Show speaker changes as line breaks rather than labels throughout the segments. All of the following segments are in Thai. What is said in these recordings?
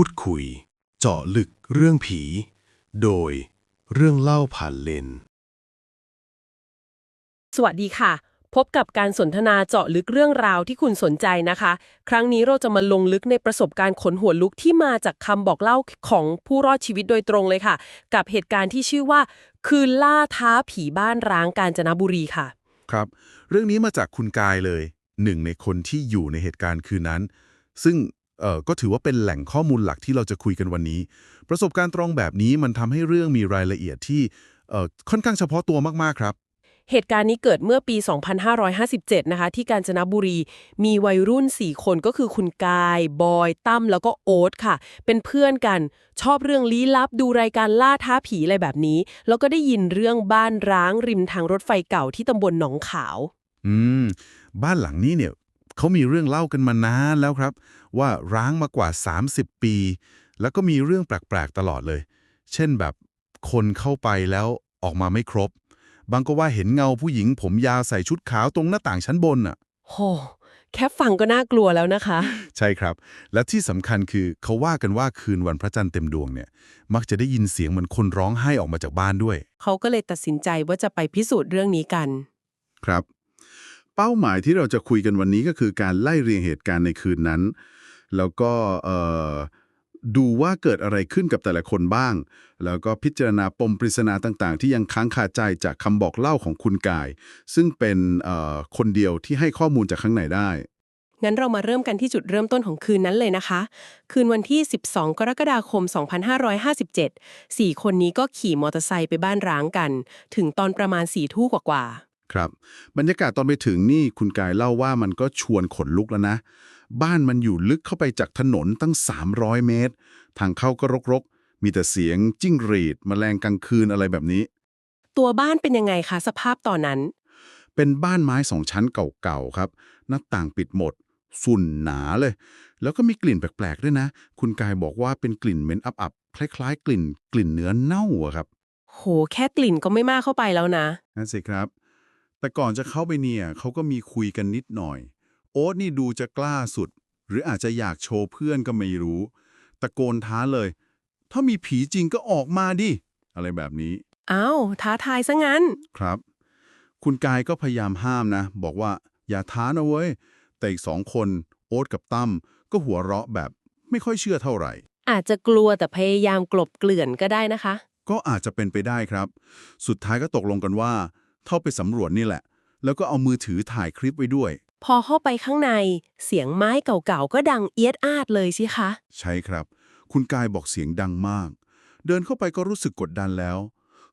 พูดคุย เจาะลึกเรื่องผี โดยเรื่องเล่าผ่านเลนส์
สวัสดีค่ะ พบกับการสนทนาเจาะลึกเรื่องราวที่คุณสนใจนะคะ ครั้งนี้เราจะมาลงลึกในประสบการณ์ขนหัวลุกที่มาจากคำบอกเล่าของผู้รอดชีวิตโดยตรงเลยค่ะ กับเหตุการณ์ที่ชื่อว่า คืนล่าท้าผีบ้านร้างกาญจนบุรีค่ะ
ครับ เรื่องนี้มาจากคุณกายเลย หนึ่งในคนที่อยู่ในเหตุการณ์คืนนั้น ซึ่ง เอ่อก็ถือว่าเป็นแหล่งข้อมูลหลักที่เราจะคุยกันวันนี้ ประสบการณ์ตรงแบบนี้มันทำให้เรื่องมีรายละเอียดที่เอ่อค่อนข้างเฉพาะตัวมากๆครับ
เหตุการณ์นี้เกิดเมื่อปี 2557 นะคะ ที่กาญจนบุรี มีวัยรุ่น 4 คนก็คือคุณกาย บอย ตั้ม แล้วก็โอ๊ตค่ะ เป็นเพื่อนกัน ชอบเรื่องลี้ลับ ดูรายการล่าท้าผีอะไรแบบนี้ แล้วก็ได้ยินเรื่องบ้านร้างริมทางรถไฟเก่าที่ตำบลหนองขาว
อืม บ้านหลังนี้เนี่ย เขามีเรื่องเล่ากันมานานแล้วครับ ว่าร้างมากว่า 30 ปี แล้วก็มีเรื่องแปลกๆตลอดเลย เช่นแบบคนเข้าไปแล้วออกมาไม่ครบ บางก็ว่าเห็นเงาผู้หญิง ผมยาวใส่ชุดขาวตรงหน้าต่างชั้นบนน่ะ
โหแค่ฟังก็น่ากลัวแล้วนะคะ
ใช่ครับ และที่สำคัญคือเขาว่ากันว่าคืนวันพระจันทร์เต็มดวงเนี่ย มักจะได้ยินเสียงเหมือนคนร้องไห้ออกมาจากบ้านด้วย
เขาก็เลยตัดสินใจว่าจะไปพิสูจน์เรื่องนี้กัน
ครับ เป้าหมายที่เราจะคุยกันวันนี้ก็คือการไล่เรียงเหตุการณ์ในคืนนั้น แล้วก็ดูว่าเกิดอะไรขึ้นกับแต่ละคนบ้าง แล้วก็พิจารณาปมปริศนาต่างๆ ที่ยังค้างคาใจจากคำบอกเล่าของคุณกาย ซึ่งเป็นคนเดียวที่ให้ข้อมูลจากข้างในได้
งั้นเรามาเริ่มกันที่จุดเริ่มต้นของคืนนั้นเลยนะคะ คืนวันที่ 12 กรกฎาคม 2557 4 คนนี้ก็ขี่มอเตอร์ไซค์ไปบ้านร้างกัน ถึงตอนประมาณ4ทุ่มกว่า
ครับ บรรยากาศตอนไปถึงนี่คุณกายเล่าว่ามันก็ชวนขนลุกแล้วนะ บ้านมันอยู่ลึกเข้าไปจากถนนตั้ง 300 เมตร ทางเข้าก็รกๆ มีแต่เสียงจิ้งหรีดแมลงกลางคืนอะไรแบบนี้
ๆตัวบ้านเป็นยังไงคะสภาพตอนนั้น
เป็นบ้านไม้สองชั้นเก่าๆครับ หน้าต่างปิดหมดฝุ่นหนาเลย แล้วก็มีกลิ่นแปลกๆด้วยนะ คุณกายบอกว่าเป็นกลิ่นเหม็นอับๆคล้ายๆ กลิ่น กลิ่นเนื้อเน่าอะครับ
โห แค่กลิ่นก็ไม่มากเข้าไปแล้วนะ
นั่นสิครับ แต่ก่อนจะเข้าไปเนี่ยเขาก็มีคุยกันนิดหน่อย โอ๊ตนี่ดูจะกล้าสุด หรืออาจจะอยากโชว์เพื่อนก็ไม่รู้ ตะโกนท้าเลย ถ้ามีผีจริงก็ออกมาดิ อะไรแบบนี้
อ้าวท้าทายซะงั้น
ครับ คุณกายก็พยายามห้ามนะ บอกว่าอย่าท้านะเว้ย แต่อีกสองคน โอ๊ตกับตั้มก็หัวเราะแบบไม่ค่อยเชื่อเท่าไหร่
อาจจะกลัวแต่พยายามกลบเกลื่อนก็ได้นะคะ
ก็อาจจะเป็นไปได้ครับ สุดท้ายก็ตกลงกันว่า เข้าไปสำรวจนี่แหละ แล้วก็เอามือถือถ่ายคลิปไว้ด้วย
พอเข้าไปข้างใน เสียงไม้เก่าๆ ก็ดังเอียดอาดเลยสิคะ
ใช่ครับ คุณกายบอกเสียงดังมาก เดินเข้าไปก็รู้สึกกดดันแล้ว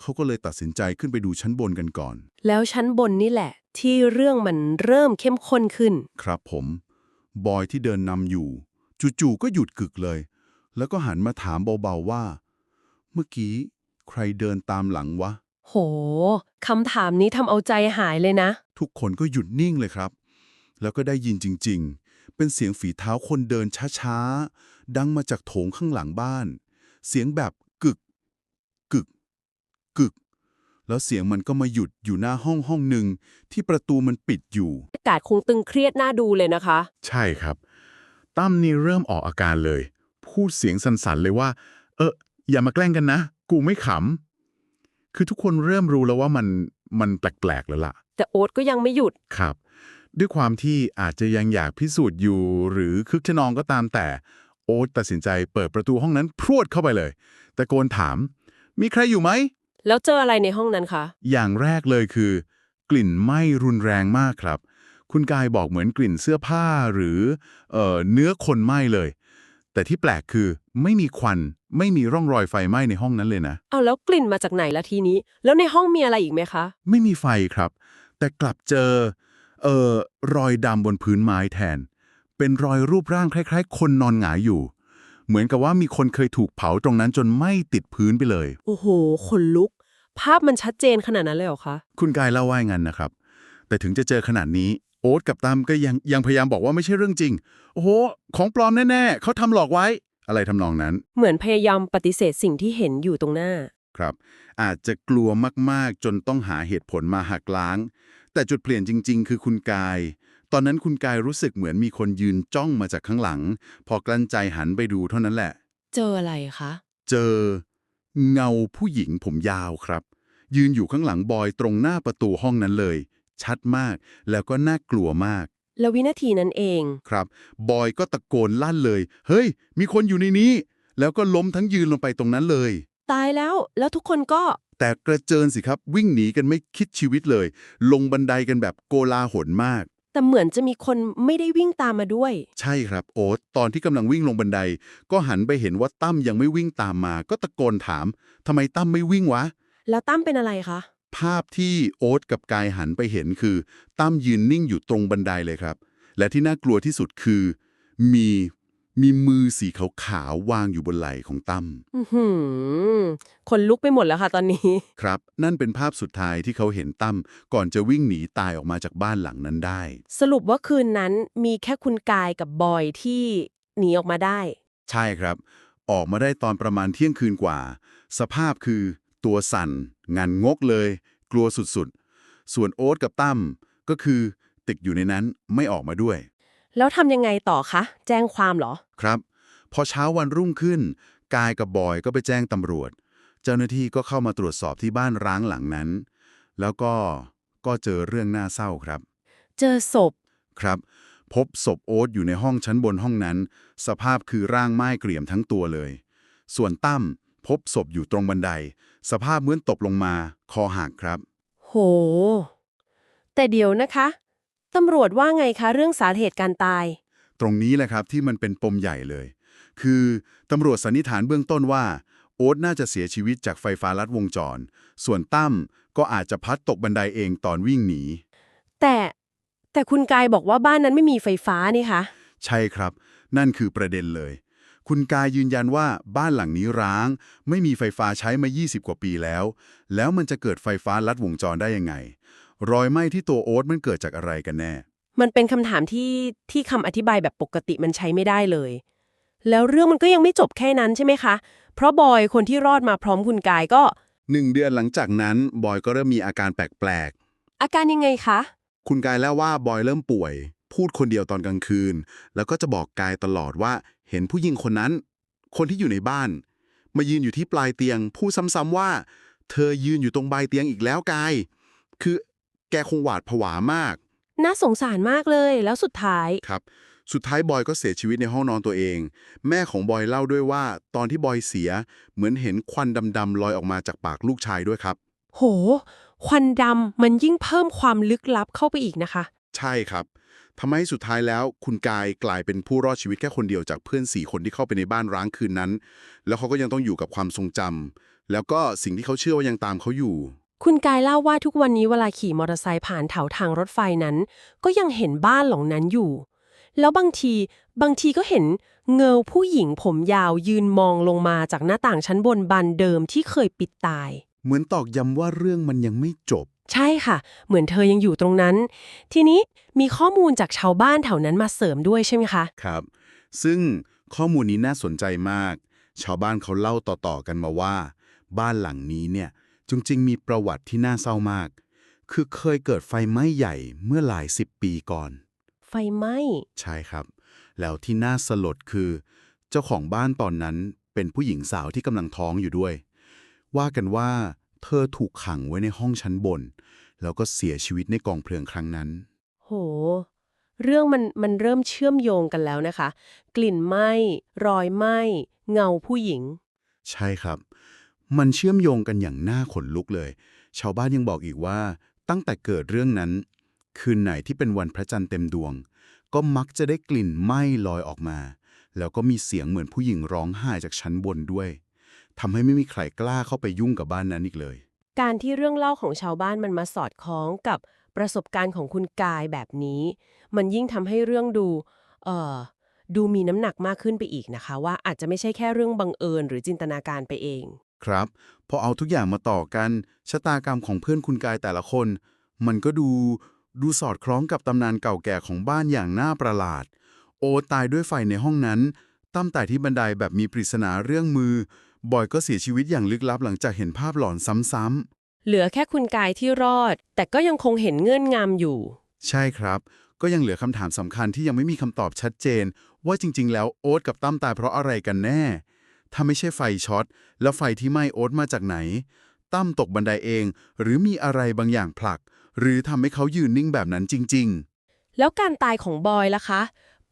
เขาก็เลยตัดสินใจขึ้นไปดูชั้นบนกันก่อน
แล้วชั้นบนนี่แหละ ที่เรื่องมันเริ่มเข้มข้นขึ้น
ครับผม บอยที่เดินนำอยู่ จู่ๆก็หยุดกึกเลย แล้วก็หันมาถามเบาๆว่า เมื่อกี้ ใครเดินตามหลังวะ
โหคำถามนี้ทำเอาใจหายเลยนะ
ทุกคนก็หยุดนิ่งเลยครับ แล้วก็ได้ยินจริง ๆ เป็นเสียงฝีเท้าคนเดินช้าๆ ดังมาจากโถงข้างหลังบ้าน เสียงแบบกึก กึก กึก แล้วเสียงมันก็มาหยุดอยู่หน้าห้องห้องหนึ่งที่ประตูมันปิดอยู่
อากาศคงตึงเครียดน่าดูเลยนะคะ
ใช่ครับ ตั้มนี่เริ่มออกอาการเลย พูดเสียงสั่นๆเลยว่า เอออย่ามาแกล้งกันนะ กูไม่ขำ คือทุกคนเริ่มรู้แล้วว่ามันมันแปลกๆแล้วล่ะ
แต่โอ๊ตก็ยังไม่หยุด
ครับ ด้วยความที่อาจจะยังอยากพิสูจน์อยู่ หรือคึกขนองก็ตามแต่ โอ๊ตตัดสินใจเปิดประตูห้องนั้นพรวดเข้าไปเลยตะโกนถาม มีใครอยู่ไหม
แล้วเจออะไรในห้องนั้นคะ
อย่างแรกเลยคือ กลิ่นไหม้รุนแรงมากครับ คุณกายบอกเหมือนกลิ่นเสื้อผ้าหรือเอ่อเนื้อคนไหม้เลย แต่ที่แปลกคือไม่มีควัน ไม่มีร่องรอยไฟไหม้ในห้องนั้นเลยนะ
เอาแล้วกลิ่นมาจากไหนละทีนี้ แล้วในห้องมีอะไรอีกไหมคะ
ไม่มีไฟครับ แต่กลับเจอ เอ่อ รอยดำบนพื้นไม้แทน เป็นรอยรูปร่างคล้าย ๆ คนนอนหงายอยู่ เหมือนกับว่ามีคนเคยถูกเผาตรงนั้นจนไหม้ติดพื้นไปเลย
โอ้โห ขนลุก ภาพมันชัดเจนขนาดนั้นเลยเหรอคะ
คุณกายเล่าว่าอย่างนั้นนะครับ แต่ถึงจะเจอขนาดนี้ โอ๊ตกับตั้มก็ยังยังพยายามบอกว่าไม่ใช่เรื่องจริง โอ้โห ของปลอมแน่ๆเขาทำหลอกไว้ อะไรทำนองนั้น
เหมือนพยายามปฏิเสธสิ่งที่เห็นอยู่ตรงหน้า
ครับ อาจจะกลัวมากๆ จนต้องหาเหตุผลมาหักล้าง แต่จุดเปลี่ยนจริง ๆ คือคุณกาย ตอนนั้นคุณกายรู้สึกเหมือนมีคนยืนจ้องมาจากข้างหลัง พอกลั้นใจหันไปดูเท่านั้นแหละ
เจออะไรคะ
เจอ เงาผู้หญิงผมยาวครับ ยืนอยู่ข้างหลังบอยตรงหน้าประตูห้องนั้นเลย ชัดมากแล้วก็น่ากลัวมาก
แล้ววินาทีนั้นเอง
ครับ บอยก็ตะโกนลั่นเลย เฮ้ย มีคนอยู่ในนี้ แล้วก็ล้มทั้งยืนลงไปตรงนั้นเลย
ตายแล้ว แล้วทุกคนก็
แต่กระเจิญสิครับวิ่งหนีกันไม่คิดชีวิตเลย ลงบันไดกันแบบโกลาหลมาก
แต่เหมือนจะมีคนไม่ได้วิ่งตามมาด้วย
ใช่ครับโอ๊ตตอนที่กำลังวิ่งลงบันได ก็หันไปเห็นว่าตั้มยังไม่วิ่งตามมา ก็ตะโกนถามทำไมตั้มไม่วิ่งวะ
แล้วตั้มเป็นอะไรคะ
ภาพที่โอ๊ตกับกายหันไปเห็นคือ ตั้มยืนนิ่งอยู่ตรงบันไดเลยครับ และที่น่ากลัวที่สุดคือ มีมีมือสีขาวๆวางอยู่บนไหล่ของตั้ม
อือหือคนลุกไปหมดแล้วค่ะตอนนี้
ครับ นั่นเป็นภาพสุดท้ายที่เขาเห็นตั้มก่อนจะวิ่งหนีตายออกมาจากบ้านหลังนั้นได้
สรุปว่าคืนนั้นมีแค่คุณกายกับบอยที่หนีออกมาได้
ใช่ครับ ออกมาได้ตอนประมาณเที่ยงคืนกว่า สภาพคือตัวสั่น งานงกเลย กลัวสุดๆ ส่วนโอ๊ตกับตั้มก็คือติดอยู่ในนั้นไม่ออกมาด้วย
แล้วทำยังไงต่อคะ แจ้งความเหรอ
ครับ พอเช้าวันรุ่งขึ้น กายกับบอยก็ไปแจ้งตำรวจ เจ้าหน้าที่ก็เข้ามาตรวจสอบที่บ้านร้างหลังนั้น แล้วก็ก็เจอเรื่องน่าเศร้าครับ
เจอศพ
ครับ พบศพโอ๊ตอยู่ในห้องชั้นบนห้องนั้น สภาพคือร่างไม้เกรียมทั้งตัวเลย ส่วนตั้ม พบศพอยู่ตรงบันได สภาพเหมือนตกลงมา คอหักครับ
โห แต่เดี๋ยวนะคะ ตำรวจว่าไงคะเรื่องสาเหตุการตาย
ตรงนี้แหละครับที่มันเป็นปมใหญ่เลย คือตำรวจสันนิษฐานเบื้องต้นว่า โอ๊ตน่าจะเสียชีวิตจากไฟฟ้าลัดวงจร ส่วนตั้มก็อาจจะพลัดตกบันไดเองตอนวิ่งหนี
แต่แต่คุณกายบอกว่าบ้านนั้นไม่มีไฟฟ้านี่คะ
ใช่ครับ นั่นคือประเด็นเลย คุณกายยืนยันว่าบ้านหลังนี้ร้าง ไม่มีไฟฟ้าใช้มา 20 กว่าปีแล้ว แล้วมันจะเกิดไฟฟ้าลัดวงจรได้ยังไง รอยไหม้ที่ตัวโอ๊ตมันเกิดจากอะไรกันแน่
มันเป็นคำถามที่ที่คำอธิบายแบบปกติมันใช้ไม่ได้เลย แล้วเรื่องมันก็ยังไม่จบแค่นั้นใช่ไหมคะ เพราะบอยคนที่รอดมาพร้อมคุณกายก็
หนึ่งเดือนหลังจากนั้นบอยก็เริ่มมีอาการแปลก
อาการยังไงคะ
ๆ คุณกายเล่าว่าบอยเริ่มป่วย พูดคนเดียวตอนกลางคืน แล้วก็จะบอกกายตลอดว่า เห็นผู้หญิงคนนั้น คนที่อยู่ในบ้าน มายืนอยู่ที่ปลายเตียง พูดซ้ำๆว่า เธอยืนอยู่ตรงปลายเตียงอีกแล้วกาย คือแกคงหวาดผวามาก
น่าสงสารมากเลย แล้วสุดท้าย
ครับ สุดท้ายบอยก็เสียชีวิตในห้องนอนตัวเอง แม่ของบอยเล่าด้วยว่า ตอนที่บอยเสีย เหมือนเห็นควันดำๆลอยออกมาจากปากลูกชายด้วยครับ
โห ควันดำมันยิ่งเพิ่มความลึกลับเข้าไปอีกนะคะ
ใช่ครับ ทำให้สุดท้ายแล้วคุณกายกลายเป็นผู้รอดชีวิตแค่คนเดียวจากเพื่อนสี่คนที่เข้าไปในบ้านร้างคืนนั้น แล้วเขาก็ยังต้องอยู่กับความทรงจำแล้วก็สิ่งที่เขาเชื่อว่ายังตามเขาอยู่
คุณกายเล่าว่าทุกวันนี้เวลาขี่มอเตอร์ไซค์ผ่านแถวทางรถไฟนั้น ก็ยังเห็นบ้านหลังนั้นอยู่ แล้วบางทีบางทีก็เห็นเงาผู้หญิงผมยาวยืนมองลงมาจากหน้าต่างชั้นบนบานเดิมที่เคยปิดตาย
เหมือนตอกย้ำว่าเรื่องมันยังไม่จบ
ใช่ ค่ะ เหมือนเธอยังอยู่ตรงนั้น ทีนี้มีข้อมูลจากชาวบ้านแถวนั้นมาเสริมด้วยใช่ไหมคะ
ครับ ซึ่งข้อมูลนี้น่าสนใจมาก ชาวบ้านเขาเล่าต่อๆกันมาว่า บ้านหลังนี้เนี่ยจริงๆมีประวัติที่น่าเศร้ามาก คือเคยเกิดไฟไหม้ใหญ่เมื่อหลายสิบปีก่อน
ไฟไหม้
ใช่ครับ แล้วที่น่าสลดคือ เจ้าของบ้านตอนนั้นเป็นผู้หญิงสาวที่กำลังท้องอยู่ด้วย ว่ากันว่า เธอถูกขังไว้ในห้องชั้นบน แล้วก็เสียชีวิตในกองเพลิงครั้งนั้น
โห เรื่องมันมันเริ่มเชื่อมโยงกันแล้วนะคะ กลิ่นไหม้รอยไหม้เงาผู้หญิง
ใช่ครับ มันเชื่อมโยงกันอย่างน่าขนลุกเลย ชาวบ้านยังบอกอีกว่า ตั้งแต่เกิดเรื่องนั้น คืนไหนที่เป็นวันพระจันทร์เต็มดวง ก็มักจะได้กลิ่นไหม้ลอยออกมา แล้วก็มีเสียงเหมือนผู้หญิงร้องไห้จากชั้นบนด้วยทำให้ไม่มีใครกล้าเข้าไปยุ่งกับบ้านนั้นอีกเลย
การที่เรื่องเล่าของชาวบ้านมันมาสอดคล้องกับประสบการณ์ของคุณกายแบบนี้ มันยิ่งทำให้เรื่องดูเอ่อดูมีน้ำหนักมากขึ้นไปอีกนะคะ ว่าอาจจะไม่ใช่แค่เรื่องบังเอิญหรือจินตนาการไปเอง
ครับพอเอาทุกอย่างมาต่อกันชะตากรรมของเพื่อนคุณกายแต่ละคน มันก็ดูดูสอดคล้องกับตำนานเก่าแก่ของบ้านอย่างน่าประหลาด โอตายด้วยไฟในห้องนั้น ตั้มแต่ที่บันไดแบบมีปริศนาเรื่องมือ บอยก็เสียชีวิตอย่างลึกลับหลังจากเห็นภาพหลอนซ้ำ
เหลือแค่คุณกายที่รอด แต่ก็ยังคงเห็นเงื่อนงำอยู่
ๆ ใช่ครับ ก็ยังเหลือคำถามสำคัญที่ยังไม่มีคำตอบชัดเจน ว่าจริง ๆ แล้วโอ๊ตกับตั้มตายเพราะอะไรกันแน่
ถ้าไม่ใช่ไฟช็อต แล้วไฟที่ไหม้โอ๊ตมาจากไหน ตั้มตกบันไดเอง หรือมีอะไรบางอย่างผลัก หรือทำให้เขายืนนิ่งแบบนั้นจริง ๆ
แล้วการตายของบอยล่ะคะ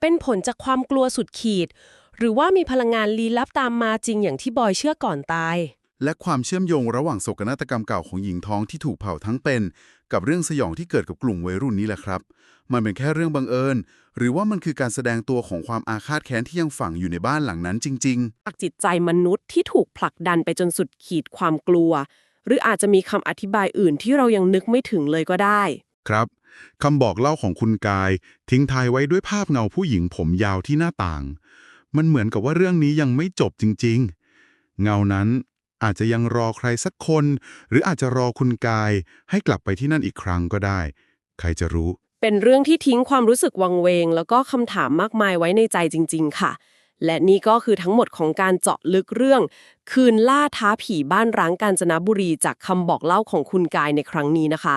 เป็นผลจากความกลัวสุดขีด หรือว่ามีพลังงานลี้ลับตามมาจริงอย่างที่บอยเชื่อก่อนตาย
และความเชื่อมโยงระหว่างโศกนาฏกรรมเก่าของหญิงท้องที่ถูกเผาทั้งเป็น กับเรื่องสยองที่เกิดกับกลุ่มวัยรุ่นนี้แหละครับ มันเป็นแค่เรื่องบังเอิญ หรือว่ามันคือการแสดงตัวของความอาฆาตแค้นที่ยังฝังอยู่ในบ้านหลังนั้นจริง
จากจิตใจมนุษย์ที่ถูกผลักดันไปจนสุดขีดความกลัว หรืออาจจะมีคำอธิบายอื่นที่เรายังนึกไม่ถึงเลยก็ได้
ครับคำบอกเล่าของคุณกาย ทิ้งท้ายไว้ด้วยภาพเงาผู้หญิงผมยาวที่หน้าต่าง มันเหมือนกับว่าเรื่องนี้ยังไม่จบจริง ๆ เงานั้นอาจจะยังรอใครสักคน หรืออาจจะรอคุณกาย ให้กลับไปที่นั่นอีกครั้งก็ได้ ใครจะรู้
เป็นเรื่องที่ทิ้งความรู้สึกวังเวง แล้วก็คำถามมากมายไว้ในใจจริง ๆ ค่ะ และนี่ก็คือทั้งหมดของการเจาะลึกเรื่อง คืนล่าท้าผีบ้านร้างกาญจนบุรีจากคำบอกเล่าของคุณกายในครั้งนี้นะคะ